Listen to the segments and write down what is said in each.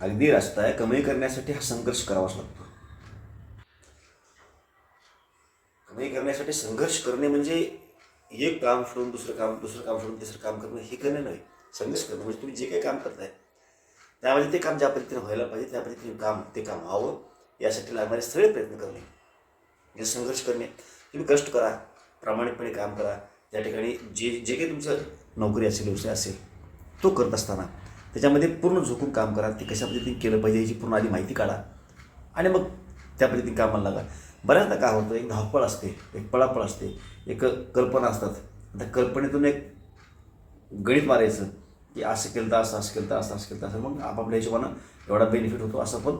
अगदी रस्ता आहे कमाई करण्यासाठी हा संघर्ष करावाच लागतो. कमाई करण्यासाठी संघर्ष करणे म्हणजे एक काम सोडून दुसरं काम दुसरं काम सोडून तिसरं काम करणं हे करणे नाही संघर्ष करणं म्हणजे तुम्ही जे काही काम करताय त्यामध्ये ते काम ज्या पद्धतीने व्हायला पाहिजे त्या पद्धतीने काम ते काम व्हावं. यासाठी लागणारे सगळे प्रयत्न करणे. म्हणजे संघर्ष करणे. तुम्ही कष्ट करा प्रामाणिकपणे काम करा. त्या ठिकाणी जे जे काही तुमचं नोकरी असेल व्यवसाय असेल तो करत असताना त्याच्यामध्ये पूर्ण झोकून काम करा. ते कशा पद्धतीने केलं पाहिजे याची पूर्ण आधी माहिती काढा. आणि मग त्या पद्धतीने कामाला लागा. बऱ्याचदा काय होतं एक धावपळ असते एक पळापळ असते एक कल्पना असतात. त्या कल्पनेतून एक गणित मारायचं की असं केलं तर असं असं केलं तर असं असं केलं तर असं. मग आपापल्या हिशोबानं एवढा बेनिफिट होतो असं पण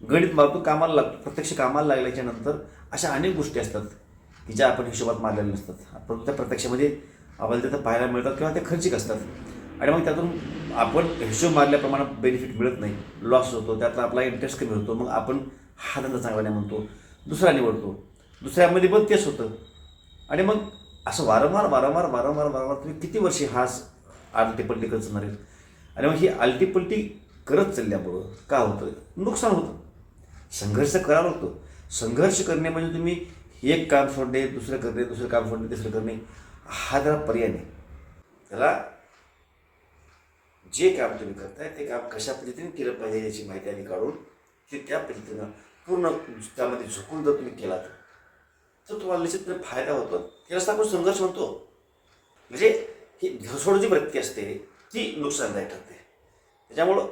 गणित मारतो. कामाला लाग प्रत्यक्ष कामाला लागल्याच्या नंतर अशा अनेक गोष्टी असतात की ज्या आपण हिशोबात मारलेल्या नसतात. आपण त्या प्रत्यक्षामध्ये आपल्याला तिथं पाहायला मिळतात किंवा ते खर्चिक असतात. आणि मग त्यातून आपण हिशोब मारल्याप्रमाणे बेनिफिट मिळत नाही. लॉस होतो त्यातला आपला इंटरेस्ट कमी होतो मग आपण हा धंदा चांगला नाही म्हणतो. दुसरा निवडतो. दुसऱ्यामध्ये पण तेच होतं. आणि मग असं वारंवार वारंवार वारंवार वारंवार तुम्ही किती वर्षे हाच आलटीपलटी करत चालणार आहेत? आणि मग ही आलटीपलटी करत चालल्यामुळं का होतं नुकसान होतं. संघर्ष करावा लागतो संघर्ष करणे म्हणजे तुम्ही एक काम सोडणे दुसरं करणे दुसरं काम सोडणे तिसरं करणे हा त्याला पर्याय नाही. त्याला जे काम तुम्ही करताय ते काम कशा पद्धतीने केलं पाहिजे याची माहिती आम्ही काढून ते त्या पद्धतीनं पूर्ण त्यामध्ये झुकून जर तुम्ही केलात तर. तुम्हाला निश्चितपणे फायदा होतो. त्यालाच आपण संघर्ष म्हणतो. म्हणजे ही धरसोड जी वृत्ती असते ती नुकसानदायक ठरते. त्याच्यामुळं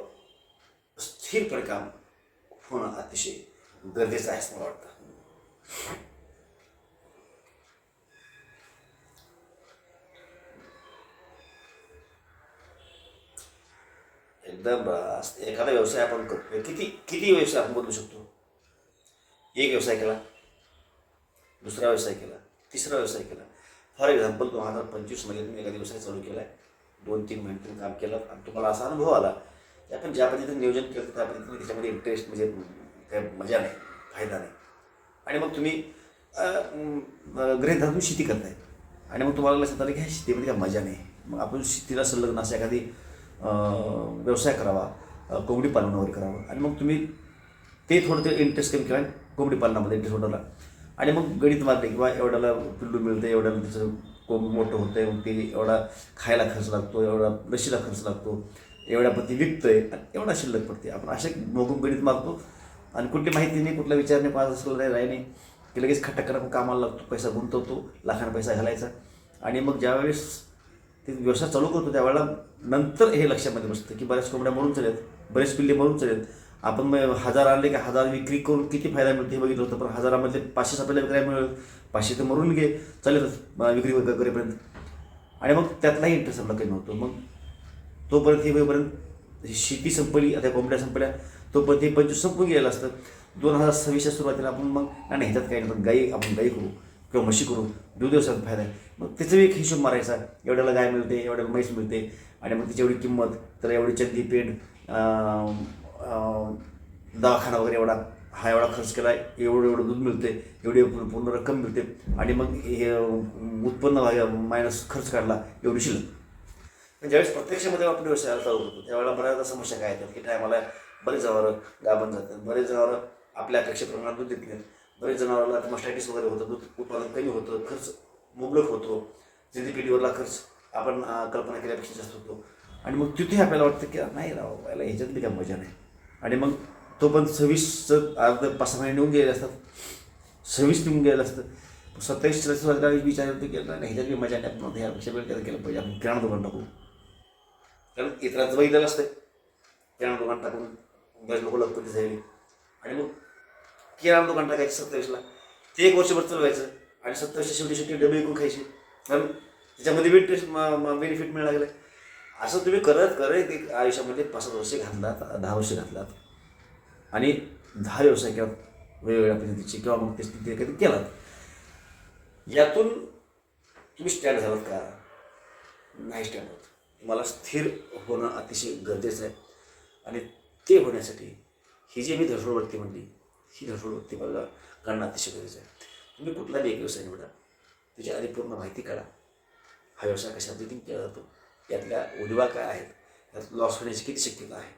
स्थिरपणे काम होणं अतिशय गरजेचं आहे असं मला वाटतं. एकदम एखादा व्यवसाय आपण करतो म्हणजे किती किती व्यवसाय आपण बदलू शकतो? एक व्यवसाय केला दुसरा व्यवसाय केला तिसरा व्यवसाय केला. फॉर एक्झाम्पल दोन हजार पंचवीसमध्ये तुम्ही एखादा व्यवसाय चालू केला आहे दोन तीन महिने तुम्ही काम केलं आणि तुम्हाला असा अनुभव आला की आपण ज्या पद्धतीने नियोजन केलं त्या पद्धतीने त्याच्यामध्ये इंटरेस्ट म्हणजे काही मजा नाही फायदा नाही. आणि मग तुम्ही अं, गृहित धरून शेती करताय. आणि मग तुम्हाला लक्षात आलं की ह्या शेतीमध्ये काय मजा नाही. मग आपण शेतीला संलग्न असं एखादी व्यवसाय करावा कोंबडी पालन वगैरे करावं. आणि मग तुम्ही ते थोडं ते इंटरेस्ट कमी केला कोंबडी पालनामध्ये इंटरेस्ट वाढवला आणि मग गणित मारले किंवा एवढ्याला पिल्लू मिळतं एवढ्याला त्याचं कोंब मोठं होतं मग ते एवढा खायला खर्च लागतो एवढा लशीला खर्च लागतो एवढ्या पती ती आहे आणि एवढा शिल्लक पडते आपण असे मोगून गणित मारतो आणि कुठली माहिती नाही कुठला विचार नाही पाच असलं नाही राही नाही. की लगेच खट्टा करा कामाला लागतो पैसा गुंतवतो लाखांना पैसा घालायचा. आणि मग ज्यावेळेस ते व्यवसाय चालू करतो त्यावेळेला नंतर हे लक्षामध्ये बसतं की बऱ्याच कोंबड्या मरून चालत बरेच पिल्ले मरून चालेत आपण मग हजार आणले की हजार विक्री करून किती फायदा मिळते हे बघितलं होतं पण हजारामधले पाचशे आपल्याला विक्राय मिळेल. पाचशे तर मरून गे चालेलच विक्री वगैरे करेपर्यंत. आणि मग त्यातलाही इंटरेस्ट आपला कमी होतो. मग तोपर्यंत हे होईपर्यंत शेती संपली आता कोंबड्या संपल्या तोपर्यंत हे पंचवीस संपून गेलेलं असतं. दोन हजार सव्वीसच्या सुरुवातीला आपण मग नाही नाही, ह्याच्यात काही नाही पण गाई आपण गाई करू किंवा म्हशी करू. दूध व्यवसायात फायदा आहे. मग तिचं एक हिशोब मारायचा. एवढ्याला गाय मिळते एवढ्याला म्हैस मिळते. आणि मग तिची एवढी किंमत तर एवढी चंदी पेठ दवाखाना वगैरे एवढा हा एवढा खर्च केला एवढं एवढं दूध मिळते एवढी पूर्ण रक्कम मिळते. आणि मग हे उत्पन्न मायनस खर्च काढला एवढी शिल्लक. ज्यावेळेस प्रत्यक्षामध्ये आपण व्यवसायाला चालू करतो त्यावेळेला बऱ्याचदा समस्या काय येतात की टायमाला बरेच जनावरं गाभण जातात बरेच जनावरं आपल्या अपेक्षेप्रमाणे दूध देत नाहीत. बरेच जनावरांना मस्टायटिस वगैरे होतं दूध उत्पादन कमी होतं खर्च मुबलक होतो जिंदी पिढीवरला खर्च आपण कल्पना केल्यापेक्षा जास्त होतो. आणि मग तिथे आपल्याला वाटतं की नाही राव याला ह्याच्यातली काय मजा नाही. आणि मग तो पण सव्वीसचं अर्ध पाच सहा महिने निघून गेले असतात. सव्वीस निघून गेलं असतं सत्तावीस चाळीस विचार होतो की नाही ह्याच्यातली मजा नाही. आपण ह्यापेक्षा वेळ केलं केलं पाहिजे? आपण किराणा दुकान टाकू. कारण इतरांचं बघितलेलं असतं किराणा दुकान टाकून बरेच लोक लखपती झाली आणि मग किराणा दुकान टाकायचं सत्तावीसला. ते एक वर्षभर चालवायचं. आणि सत्तावीसच्या शेवटी शेवटी डबे विकून खायचे. कारण त्याच्यामध्ये बेनिफिट बेनिफिट मिळायला लागलं. असं तुम्ही करत करत एक आयुष्यामध्ये पाच सात वर्षे घातलात दहा वर्षे घातलात. आणि दहा व्यवसाय किंवा वेगवेगळ्या पद्धतीचे किंवा मग ते ते कधी केलात? यातून तुम्ही स्टँड झालात का? नाही स्टँड होत. मला स्थिर होणं अतिशय गरजेचं आहे. आणि ते होण्यासाठी ही जी मी धरसोडवृत्ती म्हणली ही धरसोडवृत्ती मला काढणं अतिशय गरजेचं आहे. तुम्ही कुठलाही एक व्यवसाय निवडा? त्याची आधी पूर्ण माहिती काढा. हा व्यवसाय कशा पद्धतीने केला जातो यातल्या उदिवा काय आहेत? यात लॉस होण्याची किती शक्यता आहे?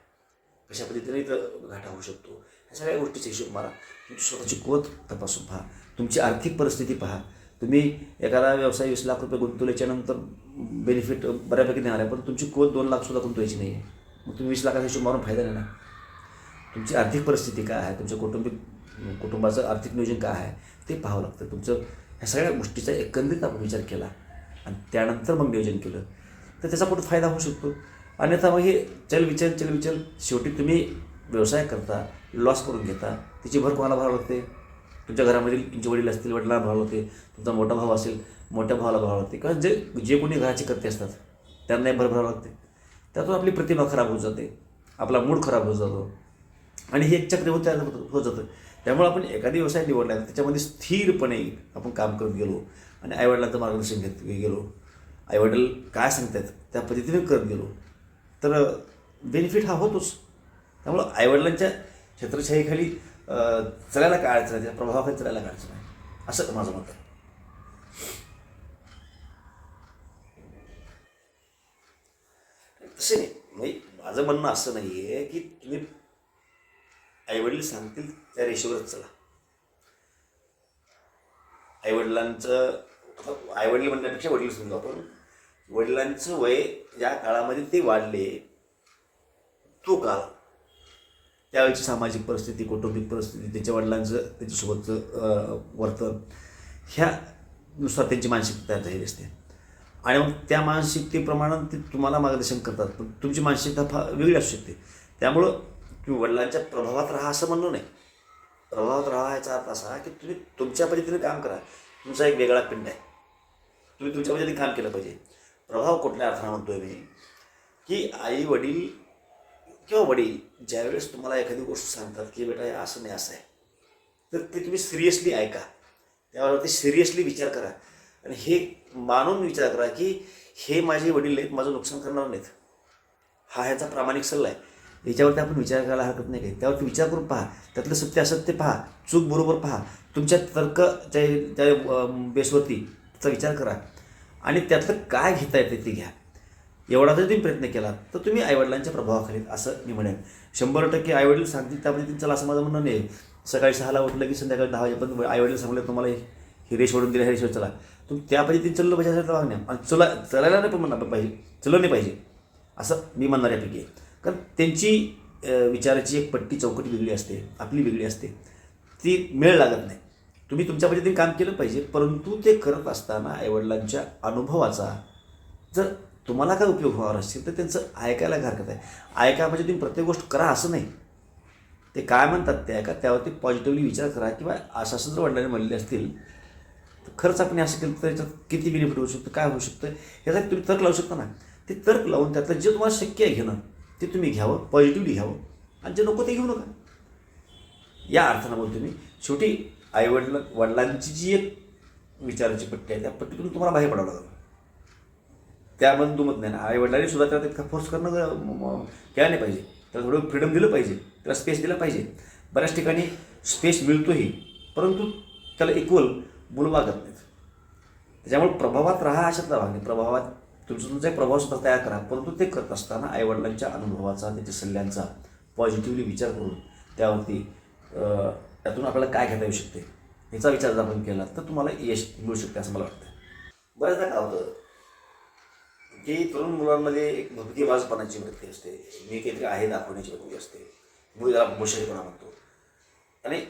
कशा पद्धतीने इथं घाटा होऊ शकतो? ह्या सगळ्या गोष्टीचा हिशोब मारा. तुमची स्वतःची कोत तपासून पहा. तुमची आर्थिक परिस्थिती पहा. तुम्ही एखादा व्यवसाय वीस लाख रुपये गुंतवल्याच्या नंतर बेनिफिट बऱ्यापैकी देणार आहे पण तुमची कोत दोन लाखसुद्धा गुंतवायची नाही आहे मग तुम्ही वीस लाखाचा हिशोब मारून फायदा नाही ना तुमची आर्थिक परिस्थिती काय आहे? तुमच्या कौटुंबिक कुटुंबाचं आर्थिक नियोजन काय आहे ते पाहावं लागतं. तुमचं ह्या सगळ्या गोष्टीचा एकंदरीत आपण विचार केला आणि त्यानंतर मग नियोजन केलं तर त्याचा कुठं फायदा होऊ शकतो? अन्यथा मग हे चलविचल चलविचल शेवटी तुम्ही व्यवसाय करता लॉस करून घेता तिची भर कोणाला भरावं लागते? तुमच्या घरामधील तुमचे वडील असतील वडिलांना भरावं लागते तुमचा मोठा भाऊ असेल मोठ्या भावाला भरावं लागते किंवा जे जे कोणी घराचे कर्ते असतात त्यांनाही भर भरावं लागते. त्यातून आपली प्रतिमा खराब होत जाते आपला मूड खराब होत जातो आणि हे एक चक्रवृत्ती होत होत जातं. त्यामुळे आपण एखादी व्यवसाय निवडला त्याच्यामध्ये स्थिरपणे आपण काम करत गेलो आणि आईवडिलांचं मार्गदर्शन घेत गेलो. आईवडील काय सांगतात त्या पद्धतीने करत गेलो. तर बेनिफिट हा होतोच. त्यामुळं आईवडिलांच्या छत्रछाईखाली चलायला काय अडचण आहे? त्या प्रभावाखाली चलायला काय अडचण आहे? असं माझं मत आहे. तसे नाही. म्हणजे माझं म्हणणं असं नाही आहे की तुम्ही आईवडील सांगतील त्या रेषेवरच चला. आईवडिलांचं आईवडील म्हणण्यापेक्षा वडील समजू आपण. वडिलांचं वय ज्या काळामध्ये ते वाढले. तो काळ. त्यावेळची सामाजिक परिस्थिती कौटुंबिक परिस्थिती त्याच्या वडिलांचं त्याच्यासोबतचं वर्तन ह्यानुसार त्यांची मानसिकता तयार झालेली असते आणि मग त्या मानसिकतेप्रमाणे ते तुम्हाला मार्गदर्शन करतात. पण तुमची मानसिकता फार वेगळी असू शकते. त्यामुळं तुम्ही वडिलांच्या प्रभावात राहा असं म्हणणं नाही. प्रभावात राहा याचा अर्थ असा की तुम्ही तुमच्या पद्धतीने काम करा. तुमचा एक वेगळा पिंड आहे. तुम्ही तुमच्या पद्धतीने काम केलं पाहिजे. प्रभाव कुठल्या अर्थानं म्हणतोय मी? की आई वडील किंवा वडील ज्यावेळेस तुम्हाला एखादी गोष्ट सांगतात की बेटा हे असं नाही असं आहे. तर ते तुम्ही सिरियसली ऐका. त्यावरती सिरियसली विचार करा. आणि हे मानून विचार करा की हे माझे वडील आहेत माझं नुकसान करणार नाहीत. हा ह्याचा प्रामाणिक सल्ला आहे. याच्यावरती आपण विचार करायला हरकत नाही काही. त्यावरती विचार करून पहा. त्यातलं सत्य असत्य पहा. चूक बरोबर पहा. तुमच्या तर्क त्या अं, बेसवरती त्याचा विचार करा. आणि त्यातलं काय घेता येते ते घ्या. एवढा जर तुम्ही प्रयत्न केला तर तुम्ही आईवडिलांच्या प्रभावाखाली असं मी म्हणेन. शंभर टक्के आईवडील सांगतील त्यामध्ये त्यांचं असं माझं म्हणणं नाही. सकाळी सहाला उठलं की संध्याकाळी दहा वाजेपर्यंत आईवडील सांगले तुम्हाला हिरेश रेष ओढून दिला ह्या चला. तुम्ही त्या पद्धतीने चाललं पाहिजे असं वागण्या. आणि चला चलायला नाही पण म्हणणार पाहिजे. चलं नाही पाहिजे. असं मी म्हणणाऱ्यापैकी आहे कारण त्यांची विचाराची एक पट्टी चौकटी वेगळी असते आपली वेगळी असते. ती मेळ लागत नाही. तुम्ही तुमच्या पद्धतीने काम केलं पाहिजे परंतु ते करत असताना आईवडिलांच्या अनुभवाचा जर तुम्हाला काय उपयोग होणार असेल तर त्यांचं ऐकायला काय हरकत आहे. ऐका म्हणजे तुम्ही प्रत्येक गोष्ट करा असं नाही. ते काय म्हणतात ते ऐका त्यावरती पॉझिटिव्हली विचार करा किंवा असं असं जर वडिलांनी म्हणले असतील तर खरंच आपण असं केलं तर याच्यात किती बेनिफिट होऊ शकतं काय होऊ शकतं ह्याचा तुम्ही तर्क लावू शकता ना. ते तर्क लावून त्यातलं जे तुम्हाला शक्य आहे घेणं ते तुम्ही घ्यावं पॉझिटिव्हली घ्यावं आणि जे नको ते घेऊ नका. या अर्थानं बोलतो मी शेवटी आईवडिला वडिलांची जी एक विचाराची पट्टी आहे त्या पट्टीतून तुम्हाला बाहेर पडावं लागलं. त्यामध्ये दुमत नाही ना. आई वडिलांनी सुद्धा त्याला तितका फोर्स करणं ग- नाही पाहिजे. त्याला थोडं फ्रीडम दिलं पाहिजे. त्याला स्पेस दिला पाहिजे. बऱ्याच ठिकाणी स्पेस मिळतोही परंतु त्याला इक्वल मुलं वागत नाहीत. त्याच्यामुळे प्रभावात राहा अशातला भाग नाही. प्रभावात तुमचा तुमचा एक प्रभाव सुद्धा तयार करा. परंतु ते करत असताना आईवडिलांच्या अनुभवाचा त्याच्या सल्ल्यांचा पॉझिटिव्हली विचार करून त्यावरती त्यातून आपल्याला काय घेता येऊ शकते याचा विचार जर आपण केला तर तुम्हाला यश मिळू शकते असं मला वाटतं बऱ्याचदा काय होतं की तरुण मुलांमध्ये एक भक्तिबाजपणाची वृत्ती असते. मी काहीतरी आहे दाखवण्याची वृत्ती असते. मी त्याला मुशरीपणा म्हणतो. आणि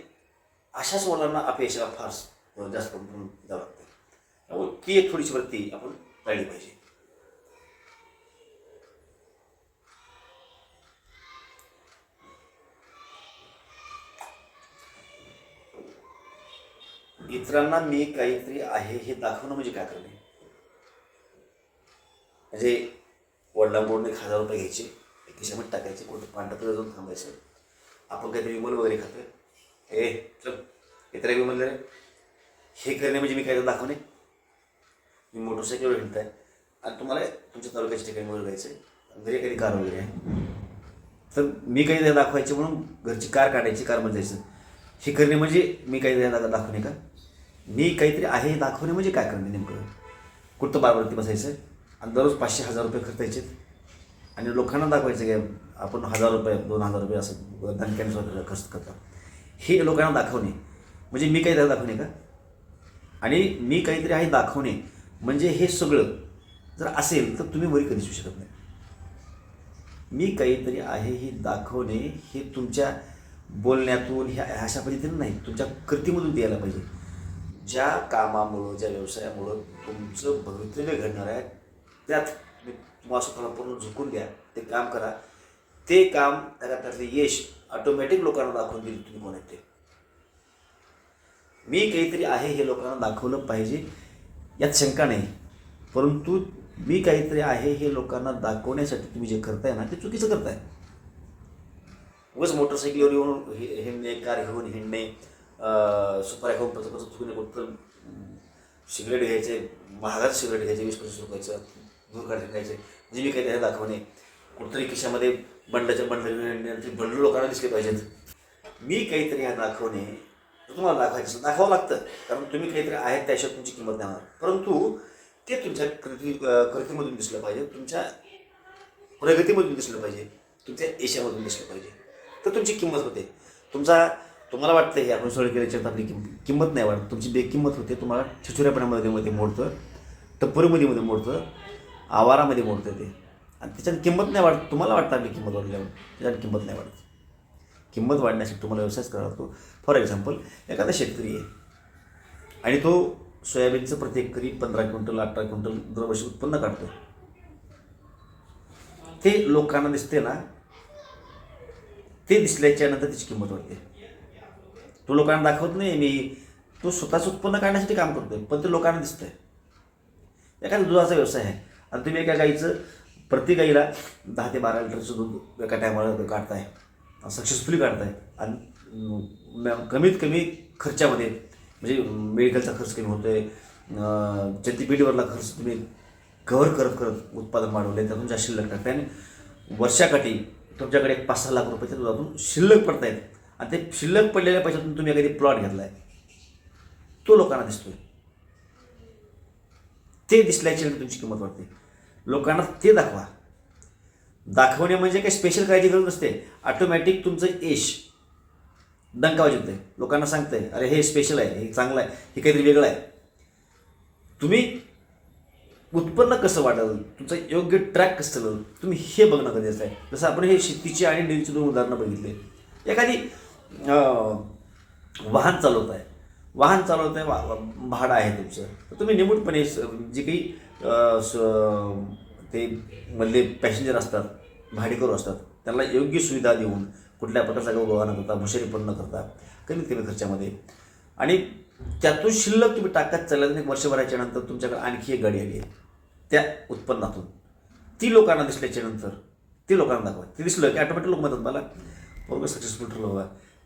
अशाच मुलांना अपयशाला फार जास्त करून द्यावं त्यामुळे ती एक थोडीशी वृत्ती आपण टाळली पाहिजे. इतरांना मी काहीतरी आहे हे दाखवणं म्हणजे काय करणे? म्हणजे वडिलांकडून एक हजार रुपये घ्यायचे एक खिशामध्ये टाकायचे कोणतं पांढरं जाऊन थांबायचं. आपण काहीतरी विमल वगैरे खातोय. ए चल इतर विमल रे. हे करणे म्हणजे मी काहीतरी दाखवणे? मी मोटरसायकलवर हिंडताय. आणि तुम्हाला तुमच्या तालुक्याच्या ठिकाणी वर जायचं आहे. घरी काही कार वगैरे आहे. तर मी काही दाखवायचे म्हणून घरची कार काढायची कारमध्ये जायचं. हे करणे म्हणजे मी काही दाखवणे का? मी काहीतरी आहे दाखवणे म्हणजे काय करणे नेमकं? कुठं बारवरती बसायचं? आणि दररोज पाचशे हजार रुपये खर्चायचे आणि लोकांना दाखवायचं की आपण हजार रुपये दोन हजार रुपये असं दणक्यानुसार खर्च करता. हे लोकांना दाखवणे. म्हणजे मी काहीतरी दाखवणे का? आणि मी काहीतरी आहे दाखवणे. म्हणजे हे सगळं जर असेल तर तुम्ही वरी कधीच येऊ शकत नाही. मी काहीतरी आहे हे दाखवणे हे तुमच्या बोलण्यातून ह्या अशा पद्धतीने नाही. तुमच्या कृतीमधून द्यायला पाहिजे. ज्या कामामुळं ज्या व्यवसायामुळं तुमचं भवितव्य घडणार आहे त्यात तुम्ही तुम्हाला स्वतःला पूर्ण झुकून द्या ते काम करा. ते काम त्याला त्यातले यश ऑटोमॅटिक लोकांना दाखवून दिले तुम्ही कोण येते मी काहीतरी आहे हे लोकांना दाखवलं पाहिजे यात शंका नाही. परंतु मी काहीतरी आहे हे लोकांना दाखवण्यासाठी तुम्ही जे करताय ना ते चुकीचं करताय. उगाच मोटरसायकलवर येऊन हे हिंडणे कार घेऊन हिंडणे सुपाऱ्या खाऊन पचक पचक थुकणे कुठं सिगरेट घ्यायचे महागात सिगरेट घ्यायचे वीस पंचवीस रुपयाचं दूर काढून घ्यायचे म्हणजे मी काहीतरी दाखवणे कुठतरी खिशामध्ये बंडाच्या बंड हिंडणे ते लोकांना दिसले पाहिजेत. मी काहीतरी ह्या दाखवणे तुम्हाला दाखवायचं दाखवावं लागतं. कारण तुम्ही काहीतरी आहेत त्याशिवाय तुमची किंमत नाही होणार. परंतु ते तुमच्या कृती कृतीमधून दिसलं पाहिजे. तुमच्या प्रगतीमधून दिसलं पाहिजे. तुमच्या यशामधून दिसलं पाहिजे. तर तुमची किंमत होते. तुमचा तुम्हाला वाटतं हे आपण सोय केल्याच्यात आपली किंमत नाही वाटत. तुमची बेकिंमत होते तुम्हाला छिछुऱ्यापणामध्ये मध्ये मोडतं टप्परमध्ये मध्ये मोडतं आवारामध्ये मोडतं ते. आणि त्याच्यात किंमत नाही वाटत. तुम्हाला वाटतं आपली किंमत वाढल्यावर. त्याच्यात किंमत नाही वाढत किंमत वाढण्यासाठी तुम्हाला व्यवसायच करावा लागतो. फॉर एक्झाम्पल एखादा शेतकरी आहे. आणि तो सोयाबीनचं प्रति एकरी पंधरा क्विंटल अठरा क्विंटल दरवर्षी उत्पन्न काढतो. ते लोकांना दिसते ना ते दिसल्याच्या नंतर त्याची किंमत वाढते. तो लोकांना दाखवत नाही मी तो स्वतःच उत्पन्न काढण्यासाठी काम करतोय पण ते लोकांना दिसतंय. एखादा दुधाचा व्यवसाय आहे. आणि तुम्ही एका गाईचं प्रति गाईला दहा ते बारा लिटरचं दूध एका टायमाला काढताय सक्सेसफुली काढताय आणि कमीत कमी खर्चामध्ये म्हणजे मेडिकलचा खर्च कमी होतोय आहे जतीपिढीवरला खर्च तुम्ही कव्हर करत करत उत्पादन वाढवले त्यातून जास्त शिल्लक टाकताय आणि वर्षाकाठी तुमच्याकडे एक पाच सहा लाख रुपयाच्या दुधातून शिल्लक पडतायत. आणि ते शिल्लक पडलेल्या पैशातून तुम्ही एखादी प्लॉट घेतलाय. तो लोकांना दिसतोय. ते दिसल्याची नंतर तुमची किंमत वाटते लोकांना ते दाखवा. दाखवणे म्हणजे काही स्पेशल काळजी गरज नसते. ऑटोमॅटिक तुमचं यश डंकावाज येते लोकांना सांगतंय अरे हे स्पेशल आहे हे चांगलं आहे हे काहीतरी वेगळं आहे. तुम्ही उत्पन्न कसं वाढेल तुमचं योग्य ट्रॅक कसं चालेल तुम्ही हे बघणं गरजेचं आहे. जसं आपण हे शेतीची आणि डेअरीची दोन उदाहरणं बघितले. एखादी वाहन चालवत आहे. वाहन चालवत आहे वा भाडं आहे तुमचं. तर तुम्ही निमूटपणे जे काही स- ते मधले पॅसेंजर असतात भाडेकरू असतात त्यांना योग्य सुविधा देऊन कुठल्या प्रकारचा गोवा न करता भुशारीपण न करता कमीत कमी खर्चामध्ये. आणि त्यातून शिल्लक तुम्ही टाकत चालल्यानंतर एक वर्षभराच्या नंतर तुमच्याकडे आणखी एक गाडी आली आहे त्या उत्पन्नातून. ती लोकांना दिसल्याच्या नंतर ती लोकांना दाखवा. ती दिसलं की ऑटोमॅटिक लोक म्हणतात मला बरोबर सक्सेसफुल ठरलं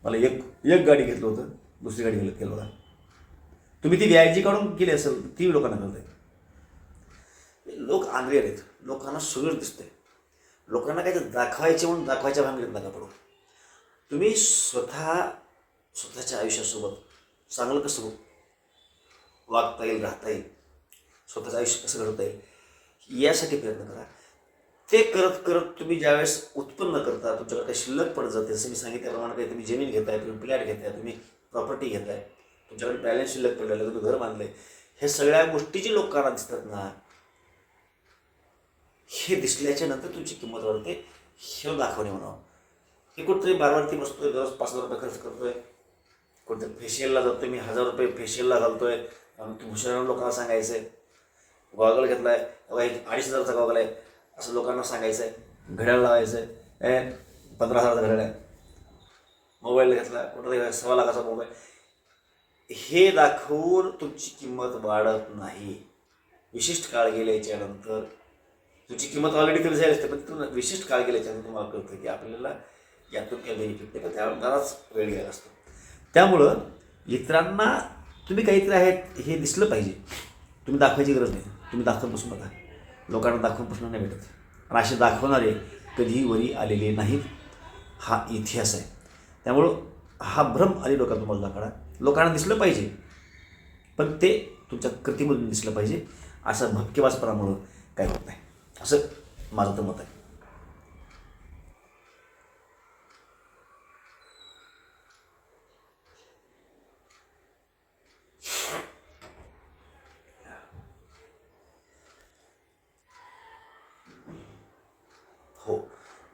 मला एक एक गाडी घेतलं होतं. दुसरी गाडी घेतलं केलं होता तुम्ही ती व्यायजी काढून केली असेल ती लोकांना कळते लोक आंधळे आहेत. लोकांना सगळं दिसतंय. लोकांना काय दाखवायचे म्हणून दाखवायच्या भांगडीत नका पडू. तुम्ही स्वतः स्वतःच्या आयुष्यासोबत चांगलं कसं वागता येईल राहता येईल. स्वतःचं आयुष्य कसं घडवता येईल यासाठी प्रयत्न करा. ते करत करत तुम्ही ज्यावेळेस उत्पन्न करता तुमच्याकडे काही शिल्लक पडत जाते जसं मी सांगितल्याप्रमाणे काही तुम्ही जमीन घेताय तुम्ही फ्लॅट घेताय तुम्ही प्रॉपर्टी घेताय तुमच्याकडे बॅलन्स शिल्लक पडलेलं आहे, तुम्ही घर बांधलंय हे सगळ्या गोष्टीचे लोकांना दिसतात ना हे दिसल्याच्या नंतर तुमची किंमत वाढते हे दाखवणे म्हणावं हे कुठतरी बारवरती बसतोय दररोज पाच हजार रुपये खर्च करतोय. कुठं फेशियलला जातोय मी हजार रुपये फेशियलला घालतोय आणि भूषण लोकांना सांगायचं आहे गॉगल घेतलाय एक अडीच हजारचा गॉगल आहे असं लोकांना सांगायचं आहे घड्याळ लावायचं आहे ए पंधरा हजाराचा घड्याळ आहे. मोबाईल घेतला कुठं सव्वा लाखाचा मोबाईल. हे दाखवून तुमची किंमत वाढत नाही. विशिष्ट काळ गेल्याच्यानंतर तुमची किंमत ऑलरेडी कमी झाली असते पण तू विशिष्ट काळ गेल्याच्यानंतर तुम्हाला कळतं की आपल्याला यातून काही बेनिफिट नाही पण त्यावर बराच वेळ गेला असतो. त्यामुळं इतरांना तुम्ही काहीतरी आहेत हे दिसलं पाहिजे. तुम्ही दाखवायची गरज नाही. तुम्ही दाखवत बसू बघा. लोकांना दाखवून प्रश्न नाही भेटत. आणि असे दाखवणारे कधीही वरी आलेले नाहीत. हा इतिहास आहे. त्यामुळं हा भ्रम आली लोकांना तुम्हाला दाखवला लोकांना दिसलं पाहिजे. पण ते तुमच्या कृतीमधून दिसलं पाहिजे. असं भपकेबाजपणामुळं काय होत नाही. असं माझं तर मत आहे.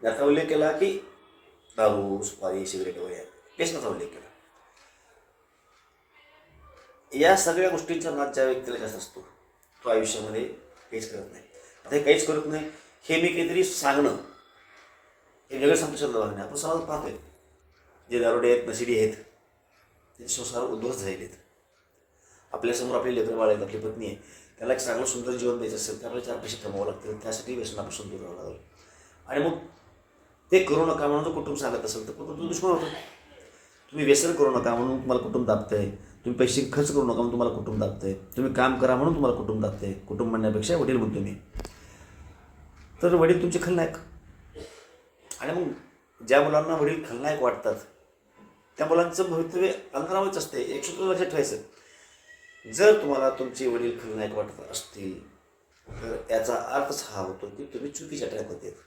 याचा उल्लेख केला की दारू सुपारी सिगरेट वगैरे. व्यसनाचा उल्लेख केला. या सगळ्या गोष्टींचा नाद ज्या व्यक्तीला जास्त असतो तो आयुष्यामध्ये काहीच करत नाही. आता हे काहीच करत नाही हे मी काहीतरी सांगणं. हे वेगळं सांगतो शब्द नाही. आपण समाजात पाहतोय जे दारोडे आहेत नशिडी आहेत ते संसार उद्ध्वस्त झालेले आहेत. आपल्यासमोर आपली लेकरं आहेत आपली पत्नी आहे त्याला एक चांगलं सुंदर जीवन द्यायचं असेल तर आपल्याला चार पैसे कमावं लागतील त्यासाठी व्यसनापासून दूर राहावं लागेल. आणि मग ते करू नका म्हणून जर कुटुंब सांगत असेल तर कुटुंब दुश्मन होतं. तुम्ही व्यसन करू नका म्हणून तुम्हाला कुटुंब दाबतंय. तुम्ही पैसे खर्च करू नका म्हणून तुम्हाला कुटुंब दाबतंय. तुम्ही काम करा म्हणून तुम्हाला कुटुंब दाबतंय. कुटुंब म्हणण्यापेक्षा वडील म्हणतो मी. तर वडील तुमचे खलनायक. आणि मग ज्या मुलांना वडील खलनायक वाटतात त्या मुलांचं भवितव्य अंतरावरच असते. एक सूत्र लक्षात ठेवायचं. जर तुम्हाला तुमचे वडील खलनायक वाटत असतील तर याचा अर्थच हा होतो की तुम्ही चुकीच्या ट्रॅकवरती आहेत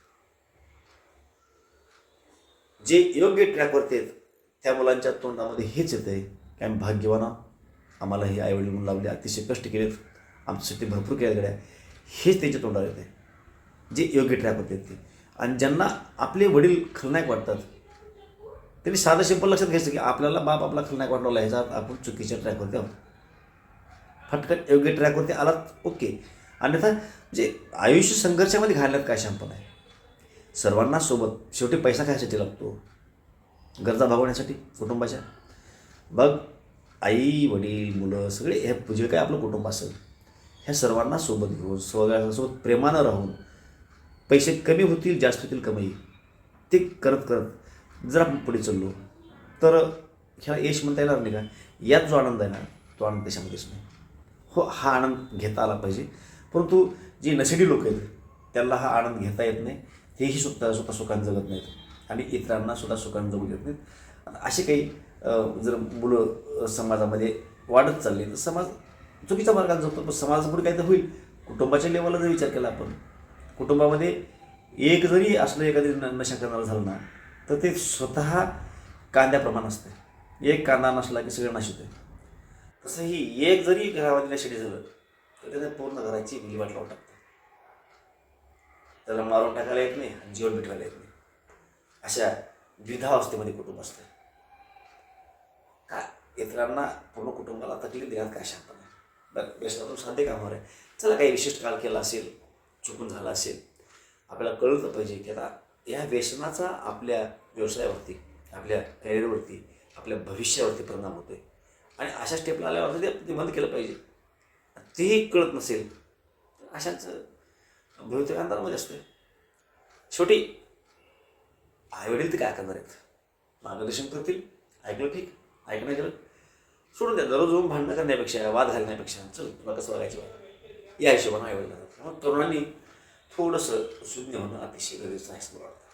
जे योग्य ट्रॅकवरती आहेत त्या मुलांच्या तोंडामध्ये हेच येतं आहे की आम्ही भाग्यवान आम्हाला हे आईवडील म्हणून लावले अतिशय कष्ट केलेत. आमच्यासाठी भरपूर केल्या गेल्या हेच त्यांच्या तोंडावर येते जे योग्य ट्रॅकवरती आहेत ते. आणि ज्यांना आपले वडील खलनायक वाटतात त्यांनी साधं सिंपल लक्षात घ्यायचं की आपल्याला बाप आपला खलनायक वाटवला ह्याचा आपण चुकीच्या ट्रॅकवरती आहोत. फटकन योग्य ट्रॅकवरती आलात ओके अन्यथा जे आयुष्य संघर्षामध्ये घालण्यात काय शंपण आहे? सर्वांना सोबत. शेवटी पैसा खायसाठी लागतो? गरजा भागवण्यासाठी कुटुंबाच्या? बघ आई वडील मुलं सगळे हे जे काय आपलं कुटुंब असेल ह्या सर्वांना सोबत घेऊन सगळ्यांसोबत प्रेमानं राहून पैसे कमी होतील जास्त होतील कमी ते करत करत जर आपण पुढे चाललो तर ह्याला यश म्हणता येणार नाही का? यात जो आनंद आहे ना तो आनंद देशामध्येच नाही. हो हा आनंद घेता आला पाहिजे. परंतु जी नशिडी लोक आहेत त्यांना हा आनंद घेता येत नाही. हेही सुद्धा स्वतः सुखान जगत नाहीत. आणि इतरांना सुद्धा सुखान जगू देत नाहीत. असे काही जर मुलं समाजामध्ये वाढत चालली तर समाज चुकीच्या मार्गाने जगतो पण समाजापुढे काय तर होईल. कुटुंबाच्या लेवलला जर विचार केला आपण कुटुंबामध्ये एक जरी असलं एखादी नशा करणारं झालं ना तर ते स्वतः कांद्याप्रमाण असते एक कांदा नसला की सगळं नाशित आहे. तसंही एक जरी घरामध्ये नशेडी झालं तर त्याने पूर्ण घराची विल्हेवाट लावतात त्याला मारून टाकायला येत नाही आणि जीवन मिटवायला येत नाही. अशा द्विधावस्थेमध्ये कुटुंब असतं. का? इतरांना पूर्ण कुटुंबाला तकलीफ देण्यात काय शांत नाही. बरं व्यसनातून साध्य कामावर आहे. चला काही विशिष्ट काल केला असेल चुकून झाला असेल आपल्याला कळलं पाहिजे की आता या व्यसनाचा आपल्या व्यवसायावरती आपल्या करिअरवरती आपल्या भविष्यावरती परिणाम होतो आहे आणि अशा स्टेपला आल्यावर ते बंद केलं पाहिजे. तेही कळत नसेल तर भवितव्य अंधारामध्ये असतं शेवटी आईवडील ते काय करणार आहेत मार्गदर्शन करतील ऐकलं ठीक ऐकणं गेलं सोडून द्या दररोज जाऊन भांडणं करण्यापेक्षा वाद घालण्यापेक्षा चल तुला कसं वागायचं वागा या हिशोबानं आईवडिलांना मग तरुणांनी थोडंसं शून्य होणं अतिशय गरजेचं आहे असं मला वाटतं